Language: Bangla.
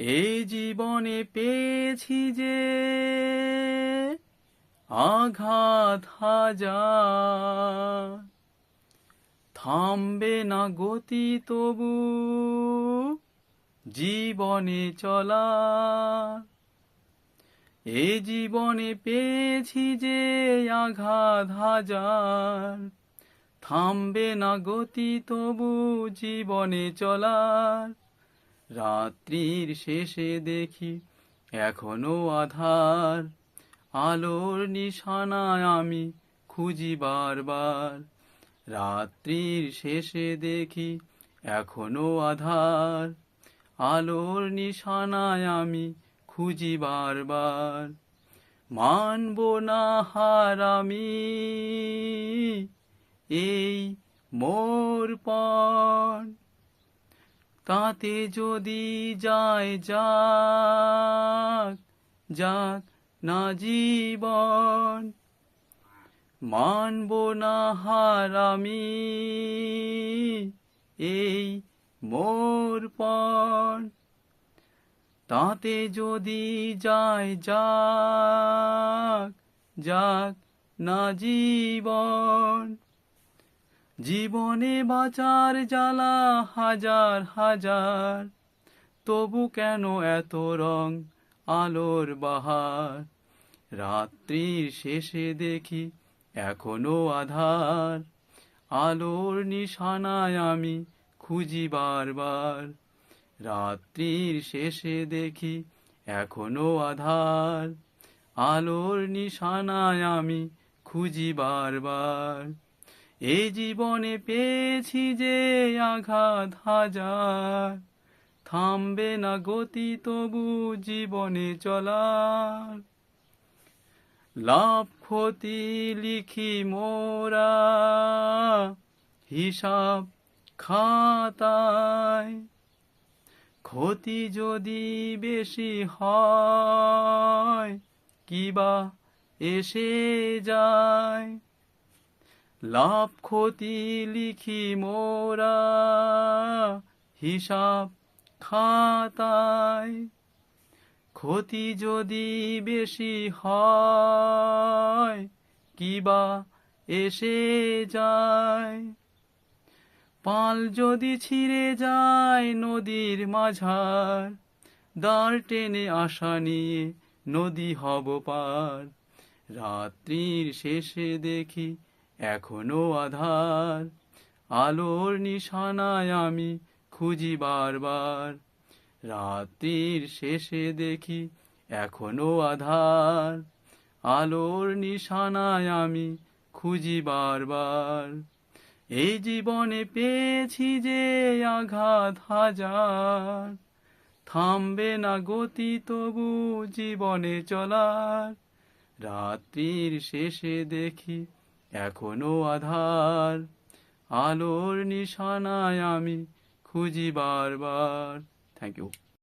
এই জীবনে পেয়েছি যে আঘাত হাজার। থামবে না গতি তবু জীবনে চলা। এ জীবনে পেয়েছি যে আঘাত হাজার। থামবে না গতি তবু জীবনে চলার। রাত্রির শেষে দেখি এখনও আধার। আলোর নিশানায় আমি খুঁজি বারবার। রাত্রির শেষে দেখি এখনও আধার। আলোর নিশানায় আমি খুঁজি বারবার। মানব না হার আমি এই মোর পণ তাতে যদি যায় যাক যাক না জীবন। মানব না হার আমি, এই মোর পণ। তাতে যদি যায় যাক যাক না জীবন। জীবনে বাঁচার জ্বালা হাজার হাজার, তবু কেন এত রং আলোর বাহার? রাত্রির শেষে দেখি এখনও আধার, আলোর নিশানায় আমি খুঁজি বারবার। রাত্রির শেষে দেখি এখনও আধার, আলোর নিশানায় আমি খুঁজি বারবার। এই জীবনে পেয়েছি যে আঘাত হাজার। থামবে না গতি, তবু জীবনে চলার। লাভ, ক্ষতি লিখি মোরা। হিসাব খাতায় ক্ষতি যদি বেশি হয়, কিবা এসে যায়। লাভ ক্ষতি লিখি মোরা হিসাব খাতায়। ক্ষতি যদি বেশি হয়, কিবা এসে যায়। পাল যদি ছিঁড়ে যায় নদীর মাঝার দাঁড় টেনে আসা নিয়ে নদী হব পার। রাত্রির শেষে দেখি এখনও আধার। আলোর নিশানায় আমি খুঁজি বারবার। রাত্রির শেষে দেখি এখনও আধার। আলোর নিশানায় আমি খুঁজি বারবার। এই জীবনে পেয়েছি যে আঘাত হাজার। থামবে না গতি, তবু জীবনে চলার। রাত্রির শেষে দেখি এখনও আধার। আলোর নিশানায় আমি খুঁজি বারবার। Thank you